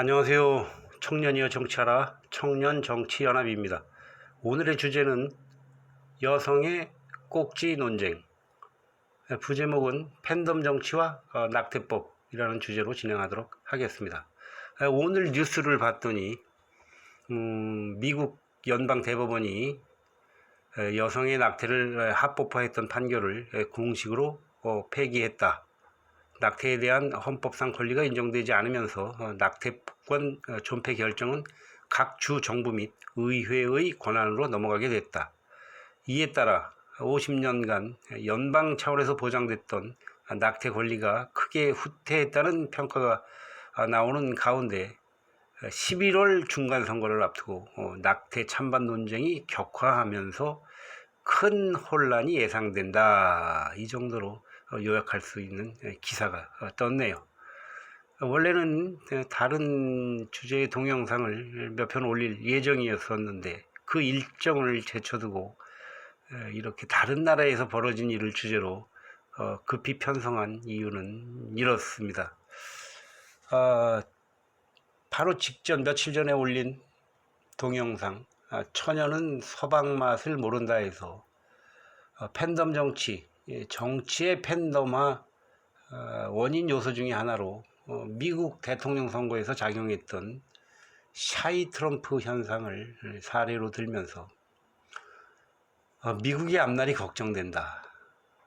안녕하세요. 청년이여 정치하라 청년 정치 연합입니다. 오늘의 주제는 여성의 꼭지 논쟁. 부제목은 팬덤 정치와 어, 낙태법이라는 주제로 진행하도록 하겠습니다. 에, 오늘 뉴스를 봤더니 음, 미국 연방 대법원이 에, 여성의 낙태를 에, 합법화했던 판결을 에, 공식으로 어, 폐기했다. 낙태에 대한 헌법상 권리가 인정되지 않으면서 어, 낙태권 어, 존폐 결정은 각 주 정부 및 의회의 권한으로 넘어가게 됐다. 이에 따라 50년간 연방 차원에서 보장됐던 낙태 권리가 크게 후퇴했다는 평가가 아, 나오는 가운데 11월 중간 선거를 앞두고 어, 낙태 찬반 논쟁이 격화하면서 큰 혼란이 예상된다. 이 정도로 어, 요약할 수 있는 에, 기사가 어, 떴네요. 어, 원래는 에, 다른 주제의 동영상을 몇 편 올릴 예정이었었는데 그 일정을 제쳐두고 에, 이렇게 다른 나라에서 벌어진 일을 주제로 어, 급히 편성한 이유는 이렇습니다. 아, 바로 직전 며칠 전에 올린 동영상 아, 처녀는 서방 맛을 모른다에서 어, 팬덤 정치, 예, 정치의 팬덤화 어, 원인 요소 중의 하나로 어, 미국 대통령 선거에서 작용했던 샤이 트럼프 현상을 사례로 들면서 어, 미국의 앞날이 걱정된다.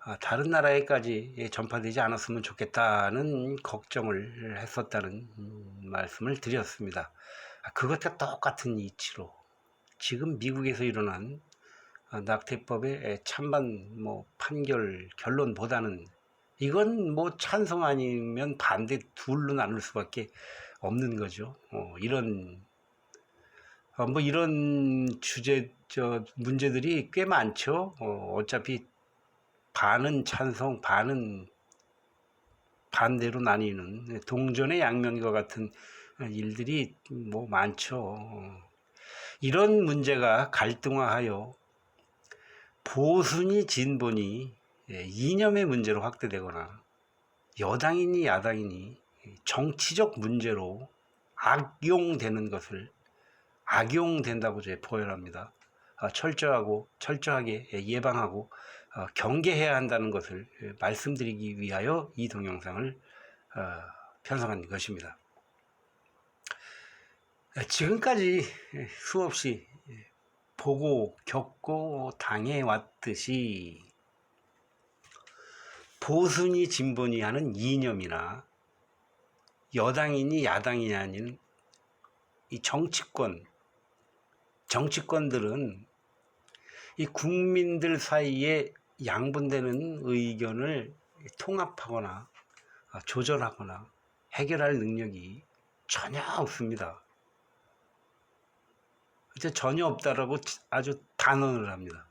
아, 다른 나라에까지 예, 전파되지 않았으면 좋겠다는 걱정을 했었다는 음, 말씀을 드렸습니다. 아, 그것과 똑같은 이치로 지금 미국에서 일어난 아, 낙태법의 찬반 뭐 판결 결론보다는 이건 뭐 찬성 아니면 반대 둘로 나눌 수밖에 없는 거죠. 어, 이런 어, 뭐 이런 주제 저 문제들이 꽤 많죠. 어, 어차피 반은 찬성, 반은 반대로 나뉘는 동전의 양면과 같은 일들이 뭐 많죠. 이런 문제가 갈등화하여 보수니 진보니 예, 이념의 문제로 확대되거나 여당이니 야당이니 정치적 문제로 악용되는 것을 악용된다고 제 포열합니다. 아, 철저하고 철저하게 예방하고 어, 경계해야 한다는 것을 예, 말씀드리기 위하여 이 동영상을 어, 편성한 것입니다. 지금까지 수없이 보고 겪고 당해왔듯이 보수니 진보니 하는 이념이나 여당이니 야당이냐는 이 정치권 정치권들은 이 국민들 사이에 양분되는 의견을 통합하거나 아, 조절하거나 해결할 능력이 전혀 없습니다. 이제 전혀 없다라고 아주 단언을 합니다.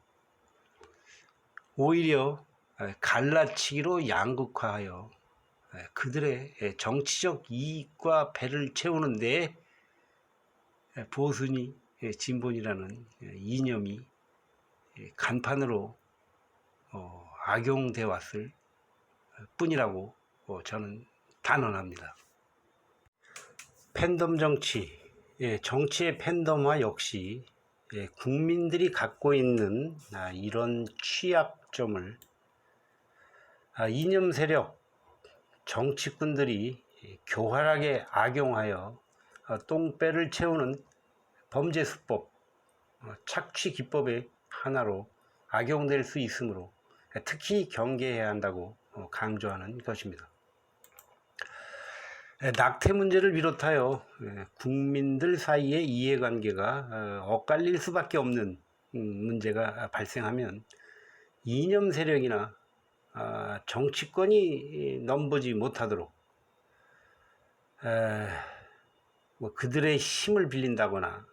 오히려 갈라치기로 양극화하여 그들의 정치적 이익과 배를 채우는데 보수니 진본이라는 이념이 간판으로 어, 악용돼 왔을 뿐이라고 어, 저는 단언합니다. 팬덤 정치, 예, 정치의 팬덤화 역시 예, 국민들이 갖고 있는 아, 이런 취약점을 아, 이념 세력, 정치꾼들이 교활하게 악용하여 어, 똥배를 채우는 범죄 수법, 어, 착취 기법의 하나로 악용될 수 있으므로 특히 경계해야 한다고 어, 강조하는 것입니다. 낙태 문제를 비롯하여 국민들 사이의 이해관계가 엇갈릴 수밖에 없는 음, 문제가 발생하면 이념 세력이나 아, 정치권이 넘보지 못하도록 뭐 그들의 힘을 빌린다거나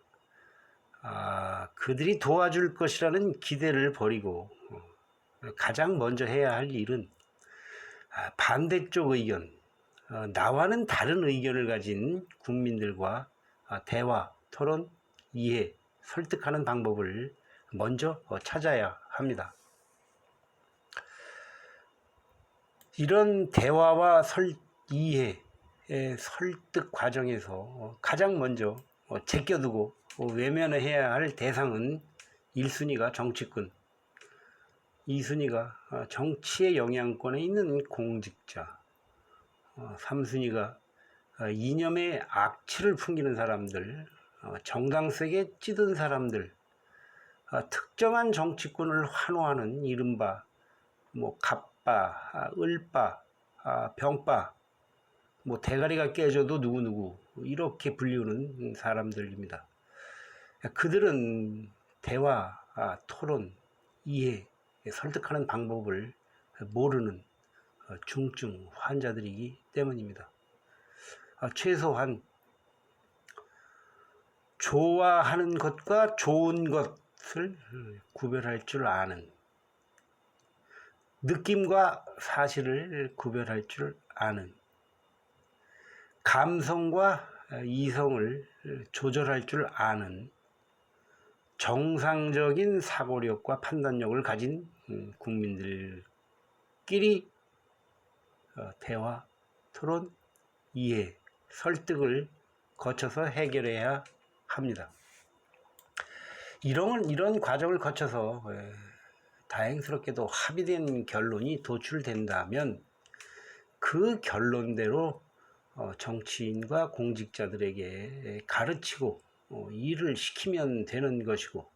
아, 그들이 도와줄 것이라는 기대를 버리고 어, 가장 먼저 해야 할 일은 아, 반대쪽 의견, 어, 나와는 다른 의견을 가진 국민들과 아, 대화, 토론, 이해, 설득하는 방법을 먼저 어, 찾아야 합니다. 이런 대화와 설, 이해, 설득 과정에서 어, 가장 먼저 어, 제껴두고 어, 외면해야 할 대상은 1순위가 정치권, 2순위가 어, 정치의 영향권에 있는 공직자, 3순위가 이념의 악취를 풍기는 사람들, 어, 정당색에 찌든 사람들, 어, 특정한 정치권을 환호하는 이른바 뭐 갑바, 아, 을바, 아, 병바, 뭐 대가리가 깨져도 누구누구 이렇게 불리우는 사람들입니다. 그들은 대화, 아, 토론, 이해, 설득하는 방법을 모르는 어, 중증 환자들이기 때문입니다. 아, 최소한 좋아하는 것과 좋은 것을 구별할 줄 아는 느낌과 사실을 구별할 줄 아는 감성과 이성을 조절할 줄 아는 정상적인 사고력과 판단력을 가진 음, 국민들끼리 어, 대화, 토론, 이해, 설득을 거쳐서 해결해야 합니다. 이런 이런 과정을 거쳐서 에, 다행스럽게도 합의된 결론이 도출된다면 그 결론대로 어, 정치인과 공직자들에게 가르치고 어, 일을 시키면 되는 것이고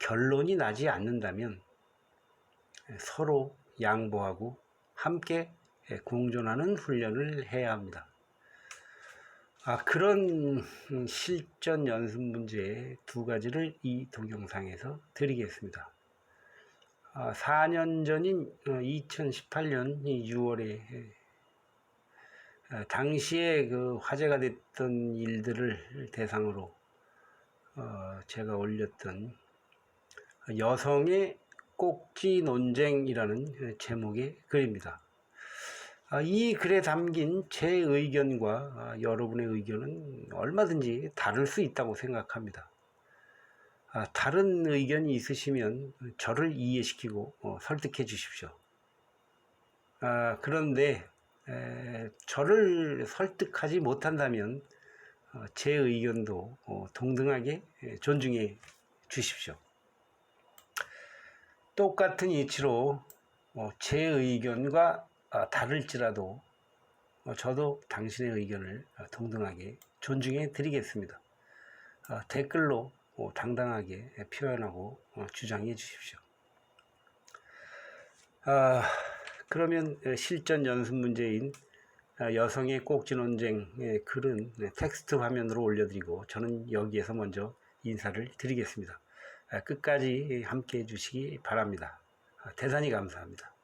결론이 나지 않는다면 서로 양보하고 함께 공존하는 훈련을 해야 합니다. 아, 그런 실전 연습 문제 두 가지를 이 동영상에서 드리겠습니다. 아, 4년 전인 2018년 6월에 당시에 그 화제가 됐던 일들을 대상으로 어, 제가 올렸던 여성의 꼭지 논쟁이라는 제목의 글입니다. 아, 이 글에 담긴 제 의견과 아, 여러분의 의견은 얼마든지 다를 수 있다고 생각합니다. 아, 다른 의견이 있으시면 저를 이해시키고 어, 설득해 주십시오. 그런데 저를 설득하지 못한다면 어, 제 의견도 어, 동등하게 존중해 주십시오. 똑같은 이치로 제 의견과 아, 다를지라도 어, 저도 당신의 의견을 어, 동등하게 존중해 드리겠습니다. 어, 댓글로 당당하게 표현하고 주장해 주십시오. 아, 그러면 실전 연습 문제인 여성의 꼭지 논쟁의 글은 텍스트 화면으로 올려드리고 저는 여기에서 먼저 인사를 드리겠습니다. 끝까지 함께 해주시기 바랍니다. 대단히 감사합니다.